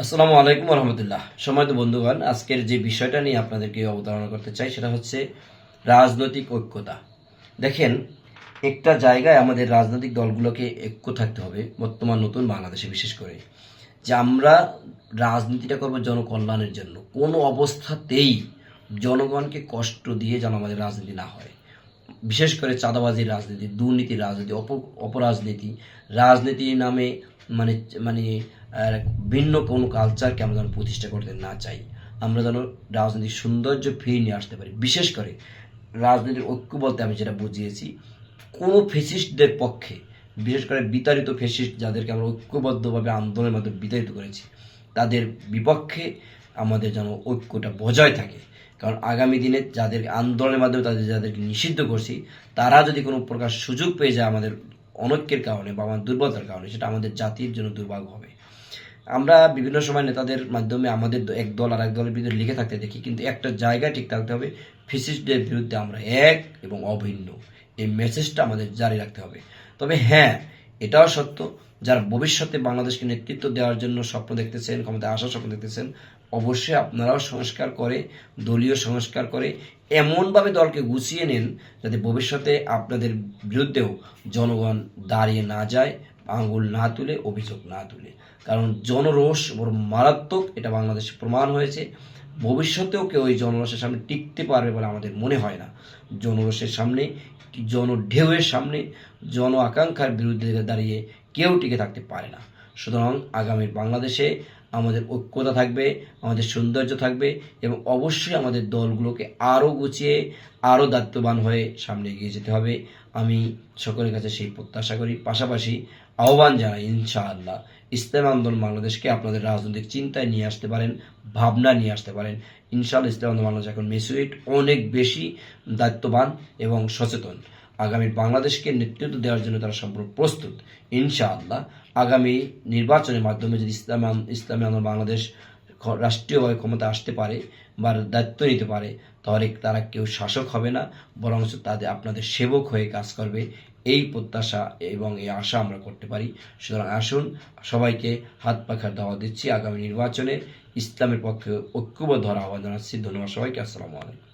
আসসালামু আলাইকুম রহমতুল্লাহ সময় তো বন্ধুগণ, আজকের যে বিষয়টা নিয়ে আপনাদেরকে অবতারণা করতে চাই সেটা হচ্ছে রাজনৈতিক ঐক্যতা। দেখেন, একটা জায়গায় আমাদের রাজনৈতিক দলগুলোকে ঐক্য থাকতে হবে, বর্তমান নতুন বাংলাদেশে বিশেষ করে। যে আমরা রাজনীতিটা করব জনকল্যাণের জন্য। কোনো অবস্থাতেই জনগণকে কষ্ট দিয়ে যেন আমাদের রাজনীতি না হয়। বিশেষ করে চাঁদাবাজির রাজনীতি দুর্নীতির রাজনীতি অপ অপরাজনীতি রাজনীতির নামে মানে মানে ভিন্ন কোনো কালচারকে আমরা যেন প্রতিষ্ঠা করতে না চাই। আমরা যেন রাজনীতির সৌন্দর্য ফিরিয়ে নিয়ে আসতে পারি। বিশেষ করে রাজনীতির ঐক্য বলতে আমি যেটা বুঝিয়েছি, কোনো ফেসিস্টদের পক্ষে, বিশেষ করে বিতাড়িত ফেসিস্ট যাদেরকে আমরা ঐক্যবদ্ধভাবে আন্দোলনের মাধ্যমে বিতাড়িত করেছি, তাদের বিপক্ষে আমাদের যেন ঐক্যটা বজায় থাকে। কারণ আগামী দিনে যাদের আন্দোলনের মাধ্যমে তাদের, যাদেরকে নিষিদ্ধ করছি, তারা যদি কোনো প্রকার সুযোগ পেয়ে যায় আমাদের অনৈক্যের কারণে বা আমার দুর্বলতার কারণে, সেটা আমাদের জাতির জন্য দুর্ভাগ্য হবে। আমরা বিভিন্ন সময় নেতাদের মাধ্যমে আমাদের এক দল আর এক দলের বিরুদ্ধে লিখে থাকতে দেখি, কিন্তু একটা জায়গায় ঠিক থাকতে হবে, ফিসিস্টদের বিরুদ্ধে আমরা এক এবং অভিন্ন। এই মেসেজটা আমাদের জারি রাখতে হবে। তবে হ্যাঁ এটাও সত্য যারা ভবিষ্যতে বাংলাদেশকে নেতৃত্ব দেওয়ার জন্য স্বপ্ন দেখতেছেন, ক্ষমতায় আসার স্বপ্ন দেখতেছেন, অবশ্যই আপনারাও সংস্কার করে, দলীয় সংস্কার করে, এমনভাবে দলকে গুছিয়ে নেন যাতে ভবিষ্যতে আপনাদের বিরুদ্ধেও জনগণ দাঁড়িয়ে না যায়, আঙ্গুল না তুলে, অভিযোগ না তুলে। কারণ জনরোষ বড় মারাত্মক, এটা বাংলাদেশে প্রমাণ হয়েছে। ভবিষ্যতেও কেউ এই জনরোষের সামনে টিকতে পারবে বলে আমাদের মনে হয় না। জনরোষের সামনে, জনঢেউয়ের সামনে, জন আকাঙ্ক্ষার বিরুদ্ধে দাঁড়িয়ে কেউ টিকে থাকতে পারে না। সুতরাং আগামীর বাংলাদেশে আমাদের ঐক্যতা থাকবে, আমাদের সৌন্দর্য থাকবে এবং অবশ্যই আমাদের দলগুলোকে আরও গুছিয়ে, আরও দায়িত্ববান হয়ে সামনে এগিয়ে যেতে হবে। আমি সকলের কাছে সেই প্রত্যাশা করি। পাশাপাশি আহ্বান জানাই, ইনশাআল্লাহ ইসলাম আন্দোলন বাংলাদেশকে আপনাদের রাজনৈতিক চিন্তায় নিয়ে আসতে পারেন, ভাবনা নিয়ে আসতে পারেন। ইনশাআল্লাহ ইসলাম আন্দোলন বাংলাদেশ এখন মেসুইট অনেক বেশি দায়িত্ববান এবং সচেতন। আগামী বাংলাদেশকে নেতৃত্ব দেওয়ার জন্য তারা সম্পূর্ণ প্রস্তুত। ইনশাআল্লাহ আগামী নির্বাচনের মাধ্যমে যদি ইসলাম, ইসলামী বাংলাদেশ রাষ্ট্রীয়ভাবে ক্ষমতা আসতে পারে বা দায়িত্ব নিতে পারে, তাহলে তারা কেউ শাসক হবে না বরং তাদের আপনাদের সেবক হয়ে কাজ করবে। এই প্রত্যাশা এবং এই আশা আমরা করতে পারি। সুতরাং আসুন, সবাইকে হাত পাখার দাওয়া দিচ্ছি আগামী নির্বাচনে। ইসলামের পক্ষে ঐক্যবদ্ধ হওয়ার আহ্বান জানাচ্ছি। ধন্যবাদ সবাইকে। আসসালামু আলাইকুম।